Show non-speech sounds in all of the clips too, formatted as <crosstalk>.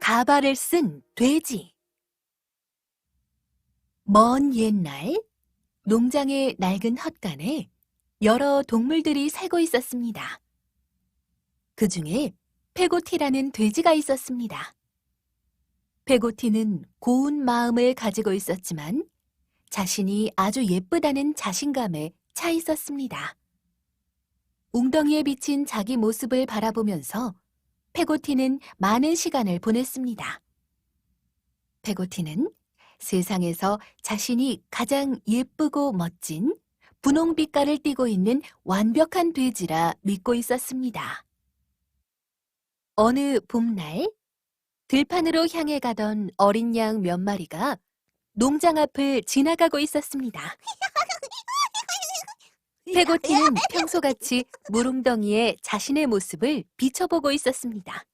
가발을 쓴 돼지. 먼 옛날 농장의 낡은 헛간에 여러 동물들이 살고 있었습니다. 그 중에 페고티라는 돼지가 있었습니다. 페고티는 고운 마음을 가지고 있었지만 자신이 아주 예쁘다는 자신감에 차 있었습니다. 웅덩이에 비친 자기 모습을 바라보면서 페고티는 많은 시간을 보냈습니다. 페고티는 세상에서 자신이 가장 예쁘고 멋진 분홍 빛깔을 띠고 있는 완벽한 돼지라 믿고 있었습니다. 어느 봄날, 들판으로 향해 가던 어린 양 몇 마리가 농장 앞을 지나가고 있었습니다. <laughs> 페고티는 평소같이 물웅덩이에 자신의 모습을 비춰보고 있었습니다.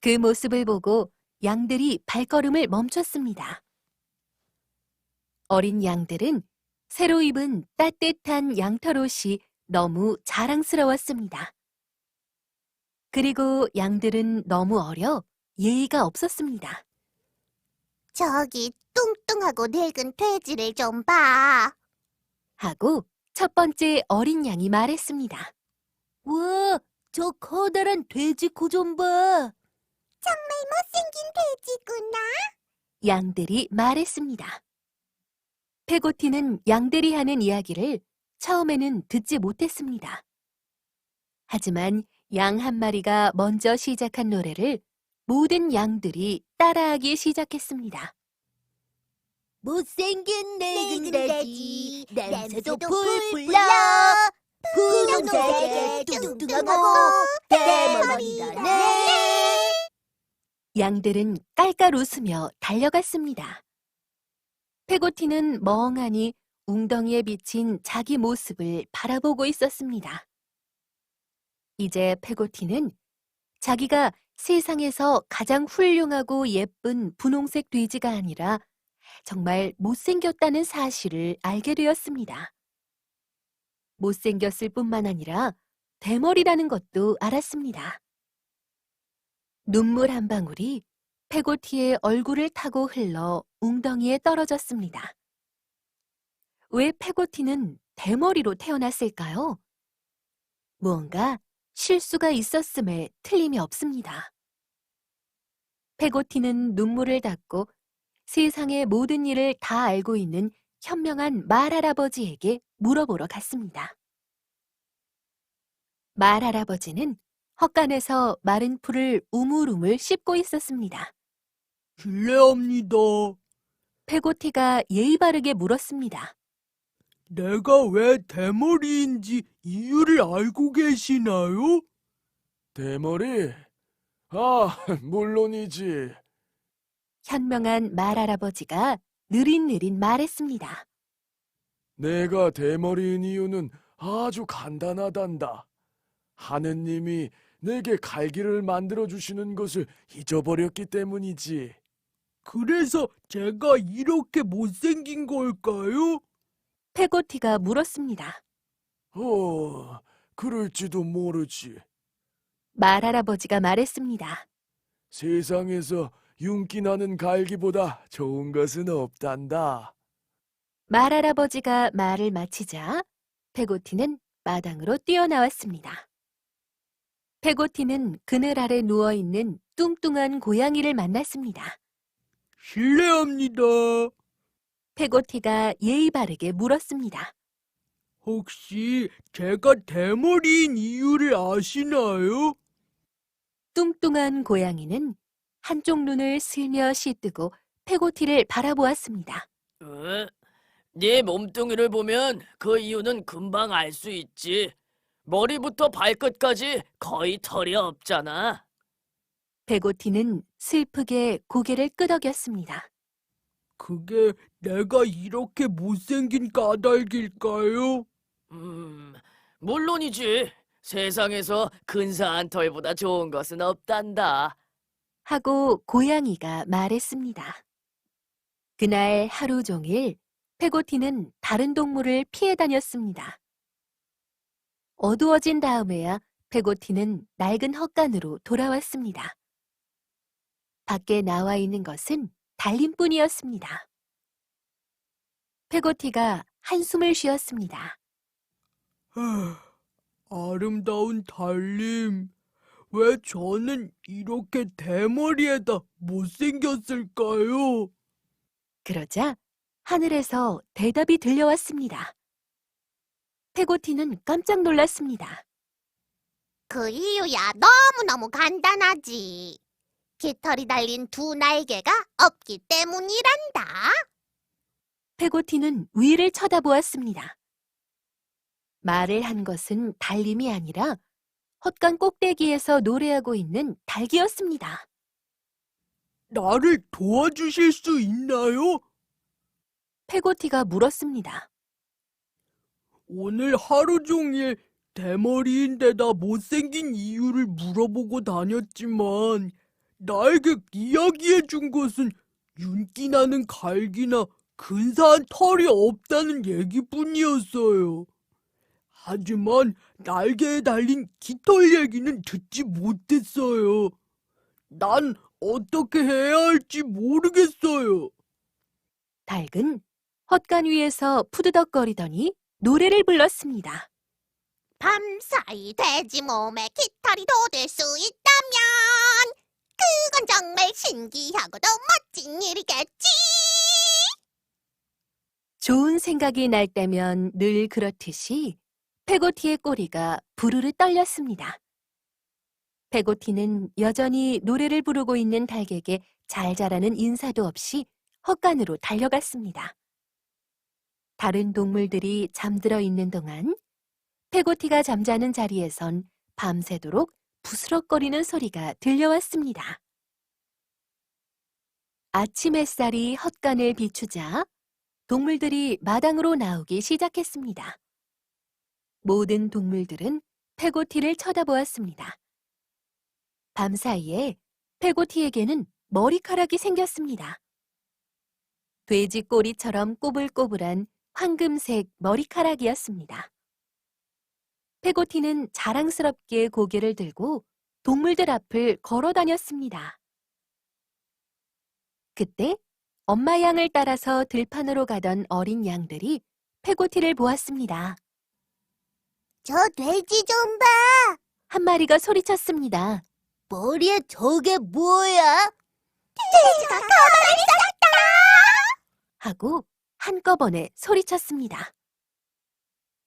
그 모습을 보고 양들이 발걸음을 멈췄습니다. 어린 양들은 새로 입은 따뜻한 양털옷이 너무 자랑스러웠습니다. 그리고 양들은 너무 어려 예의가 없었습니다. 저기 뚱뚱하고 늙은 돼지를 좀 봐. 하고 첫 번째 어린 양이 말했습니다. 우와, 저 커다란 돼지 코 좀 봐. 정말 못생긴 돼지구나. 양들이 말했습니다. 페고티는 양들이 하는 이야기를 처음에는 듣지 못했습니다. 하지만 양 한 마리가 먼저 시작한 노래를 모든 양들이 따라하기 시작했습니다. 못생긴 늙은 돼지, 냄새도 풀풀 풀풀 나. 나. 분홍색에 뚱뚱하고. 대머리다네. 양들은 깔깔 웃으며 달려갔습니다. 페고티는 멍하니 웅덩이에 비친 자기 모습을 바라보고 있었습니다. 이제 페고티는 자기가 세상에서 가장 훌륭하고 예쁜 분홍색 돼지가 아니라 정말 못생겼다는 사실을 알게 되었습니다. 못생겼을 뿐만 아니라 대머리라는 것도 알았습니다. 눈물 한 방울이 페고티의 얼굴을 타고 흘러 웅덩이에 떨어졌습니다. 왜 페고티는 대머리로 태어났을까요? 무언가 실수가 있었음에 틀림이 없습니다. 페고티는 눈물을 닦고 세상의 모든 일을 다 알고 있는 현명한 말할아버지에게 물어보러 갔습니다. 말할아버지는 헛간에서 마른 풀을 우물우물 씹고 있었습니다. 실례합니다. 페고티가 예의 바르게 물었습니다. 내가 왜 대머리인지 이유를 알고 계시나요? 대머리? 아, 물론이지. 현명한 말할아버지가 느릿느릿 말했습니다. 내가 대머리인 이유는 아주 간단하단다. 하느님이 내게 갈기를 만들어 주시는 것을 잊어버렸기 때문이지. 그래서 제가 이렇게 못생긴 걸까요? 페고티가 물었습니다. 어, 그럴지도 모르지. 말할아버지가 말했습니다. 세상에서 윤기 나는 갈기보다 좋은 것은 없단다. 말할아버지가 말을 마치자 페고티는 마당으로 뛰어나왔습니다. 페고티는 그늘 아래 누워있는 뚱뚱한 고양이를 만났습니다. 실례합니다. 페고티가 예의 바르게 물었습니다. 혹시 제가 대머리인 이유를 아시나요? 뚱뚱한 고양이는 한쪽 눈을 슬며시 뜨고 페고티를 바라보았습니다. 어? 네 몸뚱이를 보면 그 이유는 금방 알 수 있지. 머리부터 발끝까지 거의 털이 없잖아. 페고티는 슬프게 고개를 끄덕였습니다. 그게 내가 이렇게 못생긴 까닭일까요? 음, 물론이지. 세상에서 근사한 털보다 좋은 것은 없단다. 하고 고양이가 말했습니다. 그날 하루 종일 페고티는 다른 동물을 피해 다녔습니다. 어두워진 다음에야 페고티는 낡은 헛간으로 돌아왔습니다. 밖에 나와 있는 것은 달림뿐이었습니다. 페고티가 한숨을 쉬었습니다. 아, 아름다운 달님, 왜 저는 이렇게 대머리에다 못생겼을까요? 그러자 하늘에서 대답이 들려왔습니다. 페고티는 깜짝 놀랐습니다. 그 이유야 너무너무 간단하지. 깃털이 달린 두 날개가 없기 때문이란다. 페고티는 위를 쳐다보았습니다. 말을 한 것은 달림이 아니라 헛간 꼭대기에서 노래하고 있는 닭이었습니다. 나를 도와주실 수 있나요? 페고티가 물었습니다. 오늘 하루 종일 대머리인데다 못생긴 이유를 물어보고 다녔지만 나에게 이야기해 준 것은 윤기 나는 갈기나 근사한 털이 없다는 얘기뿐이었어요. 하지만 날개에 달린 깃털 얘기는 듣지 못했어요. 난 어떻게 해야 할지 모르겠어요. 닭은 헛간 위에서 푸드덕거리더니 노래를 불렀습니다. 밤사이 돼지 몸에 깃털이 돋을 수 있다면 그건 정말 신기하고도 멋진 일이겠지. 좋은 생각이 날 때면 늘 그렇듯이 페고티의 꼬리가 부르르 떨렸습니다. 페고티는 여전히 노래를 부르고 있는 닭에게 잘 자라는 인사도 없이 헛간으로 달려갔습니다. 다른 동물들이 잠들어 있는 동안 페고티가 잠자는 자리에선 밤새도록 부스럭거리는 소리가 들려왔습니다. 아침 햇살이 헛간을 비추자 동물들이 마당으로 나오기 시작했습니다. 모든 동물들은 페고티를 쳐다보았습니다. 밤사이에 페고티에게는 머리카락이 생겼습니다. 돼지 꼬리처럼 꼬불꼬불한 황금색 머리카락이었습니다. 페고티는 자랑스럽게 고개를 들고 동물들 앞을 걸어 다녔습니다. 그때 엄마 양을 따라서 들판으로 가던 어린 양들이 페고티를 보았습니다. 저 돼지 좀 봐. 한 마리가 소리쳤습니다. 머리에 저게 뭐야? 돼지가 가만히 있었다. 하고 한꺼번에 소리쳤습니다.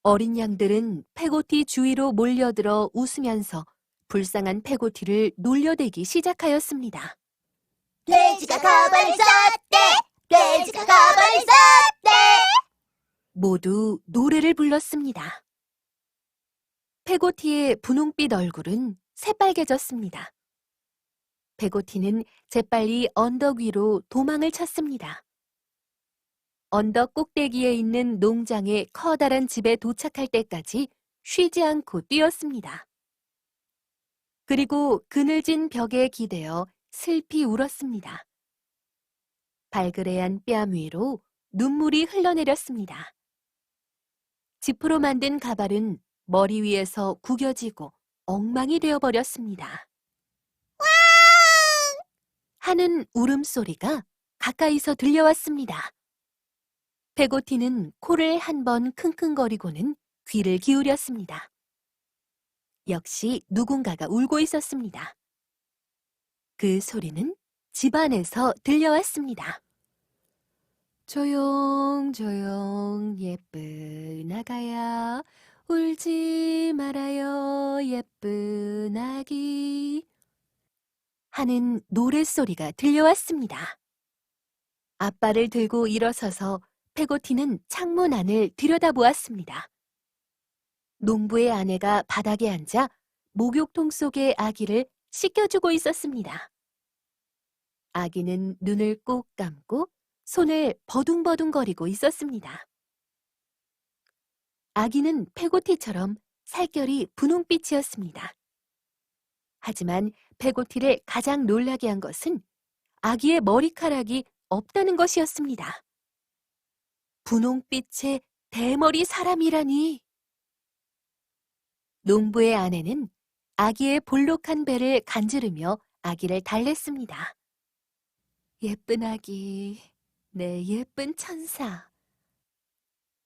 어린 양들은 페고티 주위로 몰려들어 웃으면서 불쌍한 페고티를 놀려대기 시작하였습니다. 돼지가 가만히 있었대. 돼지가 가만히 있었대. 모두 노래를 불렀습니다. 페고티의 분홍빛 얼굴은 새빨개졌습니다. 페고티는 재빨리 언덕 위로 도망을 쳤습니다. 언덕 꼭대기에 있는 농장의 커다란 집에 도착할 때까지 쉬지 않고 뛰었습니다. 그리고 그늘진 벽에 기대어 슬피 울었습니다. 발그레한 뺨 위로 눈물이 흘러내렸습니다. 지프로 만든 가발은 머리 위에서 구겨지고 엉망이 되어버렸습니다. 하는 울음소리가 가까이서 들려왔습니다. 페고티는 코를 한 번 킁킁거리고는 귀를 기울였습니다. 역시 누군가가 울고 있었습니다. 그 소리는 집안에서 들려왔습니다. 조용, 조용, 예쁜 아가야. 울지 말아요, 예쁜 아기. 하는 노랫소리가 들려왔습니다. 아빠를 들고 일어서서 페고티는 창문 안을 들여다보았습니다. 농부의 아내가 바닥에 앉아 목욕통 속의 아기를 씻겨주고 있었습니다. 아기는 눈을 꼭 감고 손을 버둥버둥거리고 있었습니다. 아기는 페고티처럼 살결이 분홍빛이었습니다. 하지만 페고티를 가장 놀라게 한 것은 아기의 머리카락이 없다는 것이었습니다. 분홍빛의 대머리 사람이라니. 농부의 아내는 아기의 볼록한 배를 간지르며 아기를 달랬습니다. 예쁜 아기, 내 예쁜 천사.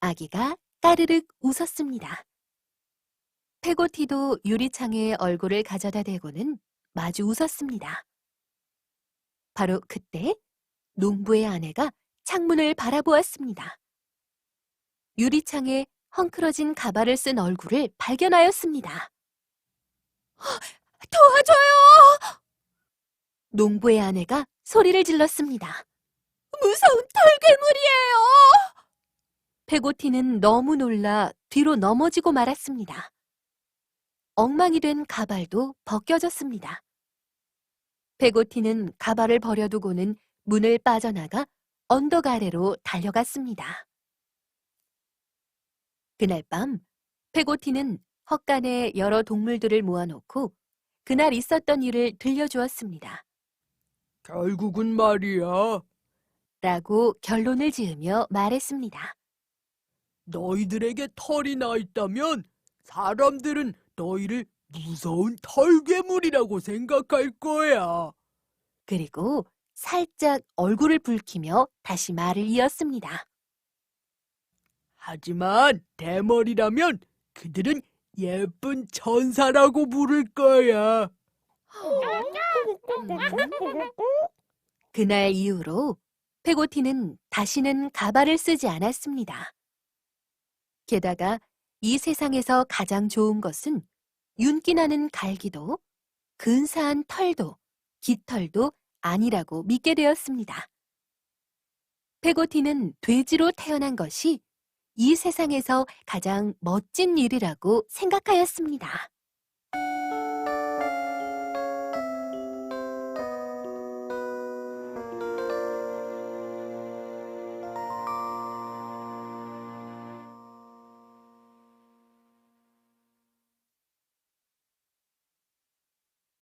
아기가 까르륵 웃었습니다. 페고티도 유리창에 얼굴을 가져다 대고는 마주 웃었습니다. 바로 그때 농부의 아내가 창문을 바라보았습니다. 유리창에 헝클어진 가발을 쓴 얼굴을 발견하였습니다. 도와줘요! 농부의 아내가 소리를 질렀습니다. 무서운 털괴물이에요! 페고티는 너무 놀라 뒤로 넘어지고 말았습니다. 엉망이 된 가발도 벗겨졌습니다. 페고티는 가발을 버려두고는 문을 빠져나가 언덕 아래로 달려갔습니다. 그날 밤 페고티는 헛간에 여러 동물들을 모아놓고 그날 있었던 일을 들려주었습니다. 결국은 말이야. 라고 결론을 지으며 말했습니다. 너희들에게 털이 나 있다면 사람들은 너희를 무서운 털괴물이라고 생각할 거야. 그리고 살짝 얼굴을 붉히며 다시 말을 이었습니다. 하지만 대머리라면 그들은 예쁜 천사라고 부를 거야. 그날 이후로 페고티는 다시는 가발을 쓰지 않았습니다. 게다가 이 세상에서 가장 좋은 것은 윤기 나는 갈기도 근사한 털도 깃털도 아니라고 믿게 되었습니다. 페고티는 돼지로 태어난 것이 이 세상에서 가장 멋진 일이라고 생각하였습니다.